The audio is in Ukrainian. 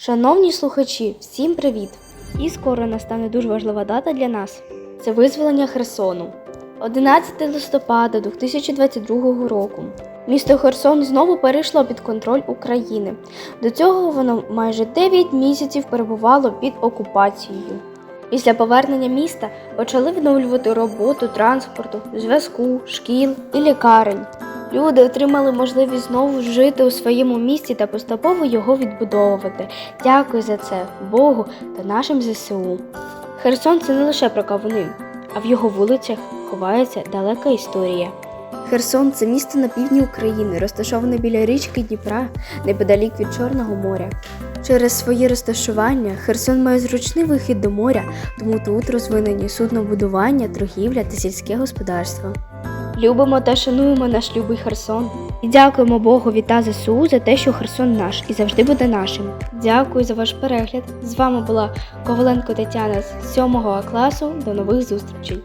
Шановні слухачі, всім привіт! І скоро настане дуже важлива дата для нас це визволення Херсону. 11 листопада 2022 року. Місто Херсон знову перейшло під контроль України. До цього воно майже 9 місяців перебувало під окупацією. Після повернення міста почали відновлювати роботу транспорту, зв'язку, шкіл і лікарень. Люди отримали можливість знову жити у своєму місті та поступово його відбудовувати. Дякую за це Богу та нашим ЗСУ. Херсон це не лише про кавуни, а в його вулицях ховається далека історія. Херсон це місто на півдні України, розташоване біля річки Дніпра, неподалік від Чорного моря. Через своє розташування Херсон має зручний вихід до моря, тому тут розвинені суднобудування, торгівля та сільське господарство. Любимо та шануємо наш любий Херсон. І дякуємо Богові та ЗСУ за те, що Херсон наш і завжди буде нашим. Дякую за ваш перегляд. З вами була Коваленко Тетяна з 7 класу. До нових зустрічей!